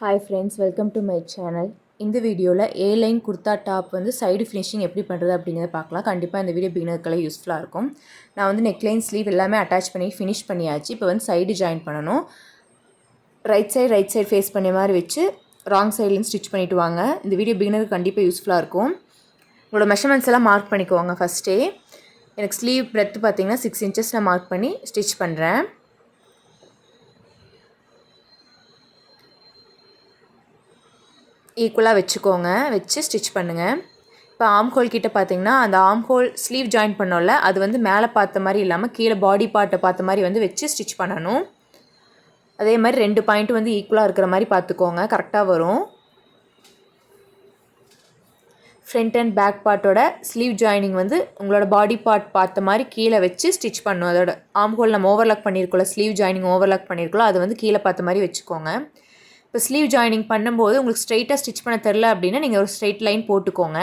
Hi friends welcome to my channel இந்த வீடியோவில் A line kurta top வந்து சைடு ஃபினிஷிங் எப்படி பண்ணுறது அப்படிங்கிறத பார்க்கலாம். கண்டிப்பாக இந்த வீடியோ பிகினருக்கெல்லாம் யூஸ்ஃபுல்லாக இருக்கும். நான் வந்து நெக்லைன் ஸ்லீவ் எல்லாமே அட்டாச் பண்ணி ஃபினிஷ் பண்ணியாச்சு. இப்போ வந்து சைடு ஜாயின் பண்ணணும். Right side right side face பண்ண மாதிரி வச்சு ராங் சைட்லேருந்து ஸ்டிச் பண்ணிவிட்டு வாங்க. இந்த வீடியோ பிகினருக்கு கண்டிப்பாக யூஸ்ஃபுல்லாக இருக்கும். உங்களோட மெஷர்மெண்ட்ஸ் எல்லாம் மார்க் பண்ணிக்கோங்க ஃபஸ்ட்டே எனக்கு ஸ்லீவ் பிரெத்து பார்த்தீங்கன்னா சிக்ஸ் இன்ச்சஸ் நான் மார்க் பண்ணி ஸ்டிச் பண்ணுறேன் ஈக்குவலாக வச்சுக்கோங்க. வச்சு ஸ்டிச் பண்ணுங்கள் இப்போ ஆம் ஹோல் கிட்டே பார்த்தீங்கன்னா அந்த ஆம் ஹோல் ஸ்லீவ் ஜாயின் பண்ணோம்ல அது வந்து மேலே பார்த்த மாதிரி இல்லாமல் கீழே பாடி பார்ட்டை பார்த்த மாதிரி வந்து வச்சு ஸ்டிச் பண்ணணும். அதே மாதிரி ரெண்டு பாயிண்ட் வந்து ஈக்குவலாக இருக்கிற மாதிரி பார்த்துக்கோங்க. கரெக்டாக வரும். ஃப்ரண்ட் அண்ட் பேக் பார்ட்டோட ஸ்லீவ் ஜாயினிங் வந்து உங்களோட பாடி பார்ட் பார்த்த மாதிரி கீழே வச்சு ஸ்டிச் பண்ணும் அதோட ஆம் ஹோல் நம்ம ஓவர்லாக் பண்ணியிருக்கோம்ல ஸ்லீவ் ஜாயினிங் ஓவர்லாக் பண்ணியிருக்கோம் அது வந்து கீழே பார்த்த மாதிரி வச்சுக்கோங்க. இப்போ ஸ்லீவ் ஜாயினிங் பண்ணும்போது உங்களுக்கு ஸ்ட்ரைட்டாக ஸ்டிச் பண்ண தெரில அப்படின்னா நீங்கள் ஒரு ஸ்ட்ரைட் லைன் போட்டுக்கோங்க.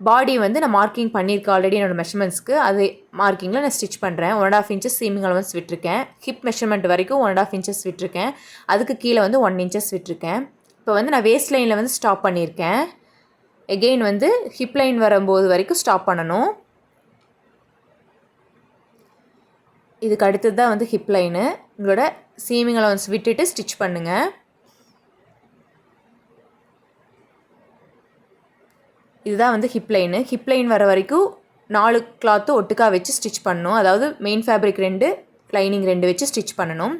பாடி வந்து நான் மார்க்கிங் பண்ணியிருக்கேன் ஆல்ரெடி என்னோடய மெஷர்மெண்ட்ஸ்க்கு அது மார்க்கிங்கில் நான் ஸ்டிச் பண்ணுறேன் one and half inches seaming allowance விட்டுருக்கேன். ஹிப் மெஷர்மெண்ட் வரைக்கும் ஒன் அண்ட் ஆஃப் இன்ச்சஸ் விட்டுருக்கேன். அதுக்கு கீழே வந்து ஒன் இன்ச்சஸ் விட்டுருக்கேன். இப்போ வந்து நான் வேஸ்ட் லைனில் வந்து ஸ்டாப் பண்ணியிருக்கேன். எகெயின் வந்து ஹிப் லைன் வரும்போது வரைக்கும் ஸ்டாப் பண்ணணும். இதுக்கு அடுத்தது தான் வந்து ஹிப் லைனு உங்களோட சீமிங் அலவன்ஸ் விட்டுட்டு ஸ்டிச் பண்ணுங்கள் இதுதான் வந்து ஹிப் லைனு ஹிப் லைன் வர வரைக்கும் நாலு கிளாத்து ஒட்டுக்கா வச்சு ஸ்டிச் பண்ணணும். அதாவது மெயின் ஃபேப்ரிக் ரெண்டு லைனிங் ரெண்டு வச்சு ஸ்டிச் பண்ணணும்.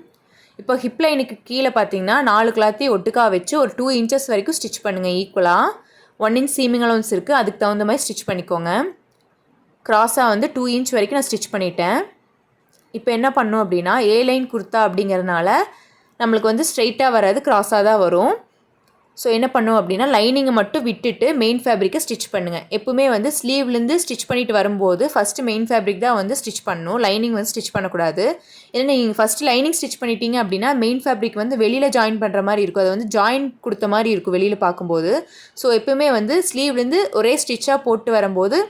இப்போ ஹிப் லைனுக்கு கீழே பார்த்தீங்கன்னா நாலு கிளாத்தையும் ஒட்டுக்கா வச்சு ஒரு டூ இன்ச்சஸ் வரைக்கும் ஸ்டிச் பண்ணுங்கள் ஈக்குவலாக ஒன் இன்ச் சீமிங் அலவுன்ஸ் இருக்குது அதுக்கு தகுந்த மாதிரி ஸ்டிச் பண்ணிக்கோங்க. க்ராஸாக வந்து டூ இன்ச் வரைக்கும் நான் ஸ்டிச் பண்ணிட்டேன். இப்போ என்ன பண்ணும் அப்படின்னா ஏ லைன் குர்த்தா அப்படிங்கிறதுனால நம்மளுக்கு வந்து ஸ்ட்ரைட்டாக வராது க்ராஸாக தான் வரும். ஸோ என்ன பண்ணும் அப்படின்னா லைனிங்கை மட்டும் விட்டுட்டு மெயின் ஃபேப்ரிக்கை ஸ்டிச் பண்ணுங்கள் எப்பவுமே வந்து ஸ்லீவ்லேருந்து ஸ்டிச் பண்ணிட்டு வரும்போது ஃபஸ்ட்டு மெயின் ஃபேப்ரிக் தான் வந்து ஸ்டிச் பண்ணணும். லைனிங் வந்து ஸ்டிச் பண்ணக்கூடாது. ஏன்னா நீங்கள் ஃபஸ்ட்டு லைனிங் ஸ்டிச் பண்ணிட்டீங்க அப்படின்னா மெயின் ஃபேப்ரிக் வந்து வெளியில் ஜாயின் பண்ணுற மாதிரி இருக்கும். அது வந்து ஜாயின் கொடுத்த மாதிரி இருக்கும் வெளியில் பார்க்கும்போது. ஸோ எப்பவுமே வந்து ஸ்லீவ்லேருந்து ஒரே ஸ்டிச்சாக போட்டு வரும்போது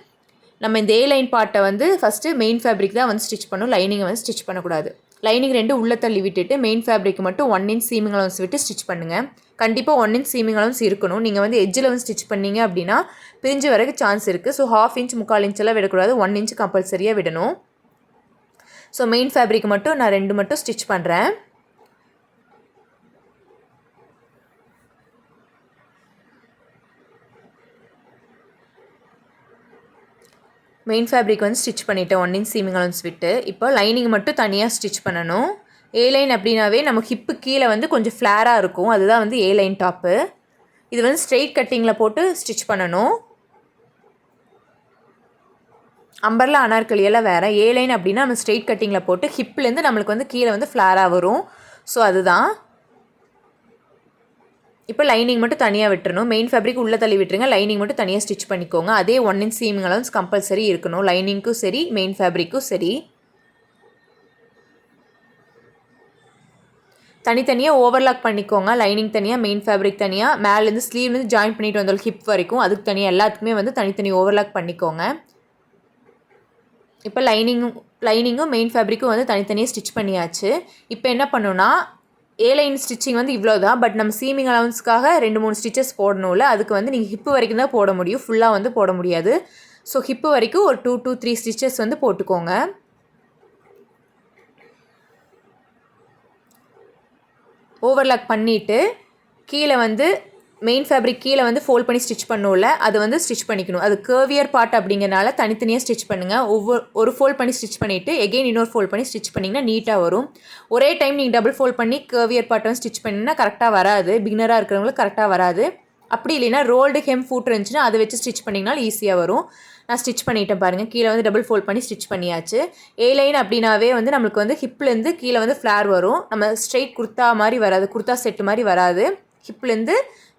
நம்ம இந்த ஏ லைன் பார்ட்டை வந்து ஃபஸ்ட்டு மெயின் ஃபேப்ரிக் தான் வந்து ஸ்டிச் பண்ணணும். லைனிங்கை வந்து ஸ்டிச் பண்ணக்கூடாது. லைனிங் ரெண்டு உள்ளே தள்ளி விட்டுட்டு மெயின் ஃபேப்ரிக் மட்டும் ஒன் இன்ச் சீமிங் அலவன்ஸ் விட்டு ஸ்டிச் பண்ணுங்கள் கண்டிப்பாக ஒன் இன்ச் சீமிங் அலவன்ஸ் இருக்கணும். நீங்கள் வந்து எஜ்ஜில் வந்து ஸ்டிச் பண்ணீங்க அப்படின்னா பிரிஞ்சு வரக்கு சான்ஸ் இருக்குது ஸோ ஹாஃப் இன்ச் முக்கால் இன்ச்செல்லாம் விடக்கூடாது. ஒன் இன்ச் கம்பல்சரியாக விடணும். ஸோ மெயின் ஃபேப்ரிக் மட்டும் நான் ரெண்டு மட்டும் ஸ்டிச் பண்ணுறேன் மெயின் ஃபேப்ரிக் வந்து ஸ்டிச் பண்ணிவிட்டேன் ஒன் இன்ச் சீமிங் அலன்ஸ் விட்டு இப்போ லைனிங் மட்டும் தனியாக ஸ்டிச் பண்ணணும். ஏ லைன் அப்படின்னாவே நம்ம ஹிப்பு கீழே வந்து கொஞ்சம் ஃப்ளேராக இருக்கும். அதுதான் வந்து ஏ லைன் டாப்பு இது வந்து ஸ்ட்ரெயிட் கட்டிங்கில் போட்டு ஸ்டிச் பண்ணணும். அம்பர்லா அனார்கலியெல்லாம் வேறு ஏ லைன் அப்படின்னா நம்ம ஸ்ட்ரெயிட் கட்டிங்கில் போட்டு ஹிப்லேருந்து நம்மளுக்கு வந்து கீழே வந்து ஃப்ளாராக வரும். ஸோ அதுதான். இப்போ லைனிங் மட்டும் தனியாக விட்டுறணும். மெயின் ஃபேப்ரிக் உள்ளே தள்ளி விட்டுருங்க. லைனிங் மட்டும் தனியாக ஸ்டிச் பண்ணிக்கோங்க. அதே one inch seaming allowance compulsory இருக்கணும். லைனிங்க்கும் சரி மெயின் ஃபேப்ரிக்கும் சரி. தனித்தனியாக ஓவர்லாக் பண்ணிக்கோங்க. லைனிங் தனியாக மெயின் ஃபேப்ரிக் தனியாக மேலேருந்து ஸ்லீவ்லேருந்து ஜாயின் பண்ணிட்டு வந்தாலும் ஹிப் வரைக்கும் அதுக்கு தனியாக எல்லாத்துக்குமே வந்து தனித்தனி ஓவர்லாக் பண்ணிக்கோங்க. இப்போ லைனிங்கும் லைனிங்கும் மெயின் ஃபேப்ரிக்கும் வந்து தனித்தனியாக ஸ்டிச் பண்ணியாச்சு. இப்போ என்ன பண்ணுன்னா ஏ லைன் ஸ்டிச்சிங் வந்து இவ்வளோ தான் பட் நம்ம சீமிங் அலவன்ஸ்க்காக ரெண்டு மூணு ஸ்டிச்சஸ் போடணும்ல. அதுக்கு வந்து நீங்கள் ஹிப்பு வரைக்கும் தான் போட முடியும். ஃபுல்லாக வந்து போட முடியாது. ஸோ ஹிப்பு வரைக்கும் ஒரு டூ டூ த்ரீ ஸ்டிச்சஸ் வந்து போட்டுக்கோங்க. ஓவர்லாக் பண்ணிவிட்டு கீழே வந்து மெயின் ஃபேப்ரிக் கீழே வந்து ஃபோல்ட் பண்ணி ஸ்டிச் பண்ணுவோம்ல அது வந்து ஸ்டிச் பண்ணிக்கணும். அது கேர்வியர் பார்ட் அப்படிங்கிறனால தனித்தனியாக ஸ்டிச் பண்ணுங்கள் ஒவ்வொரு ஒரு ஃபோல்ட் பண்ணி ஸ்டிச் பண்ணிவிட்டு எகெயின் இன்னொரு ஃபோல்ட் பண்ணி ஸ்டிச் பண்ணிங்கன்னா நீட்டாக வரும். ஒரே டைம் நீங்கள் டபுள் ஃபோல்ட் பண்ணி கேர்வியர் பார்ட் வந்து ஸ்டிச் பண்ணிங்கன்னா கரெக்டாக வராது. பிகினராக இருக்கிறவங்களுக்கு கரெக்டாக வராது. அப்படி இல்லைன்னா ரோல்டு ஹெம் ஃபூட் இருந்துச்சுன்னா அதை வச்சு ஸ்டிச் பண்ணிங்கனாலும் ஈஸியாக வரும். நான் ஸ்டிச் பண்ணிட்டேன் பாருங்கள் கீழே வந்து டபுள் ஃபோல்ட் பண்ணி ஸ்டிச் பண்ணியாச்சு. ஏ லைன் அப்படின்னாவே வந்து நம்மளுக்கு வந்து ஹிப்லேருந்து கீழே வந்து ஃப்ளார் வரும். நம்ம ஸ்ட்ரெயிட் குர்த்தா மாதிரி வராது. குர்த்தா செட்டு மாதிரி வராது. ஹிப்லேருந்து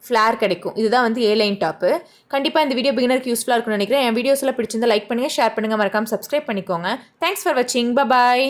ஃப்ளார் கிடைக்கும். இதுதான் வந்து ஏ லைன் டாப்பு கண்டிப்பாக இந்த வீடியோ பிகினருக்கு யூஸ்ஃபுல்லாக இருக்கும்னு நினைக்கிறேன். என் வீடியோஸ்லாம் பிடிச்சிருந்தா லைக் பண்ணுங்கள் ஷேர் பண்ணுங்கள் மறக்காமல் சப்ஸ்கிரைப் பண்ணிக்கோங்க. தேங்க்ஸ் ஃபார் வாட்சிங் பாய்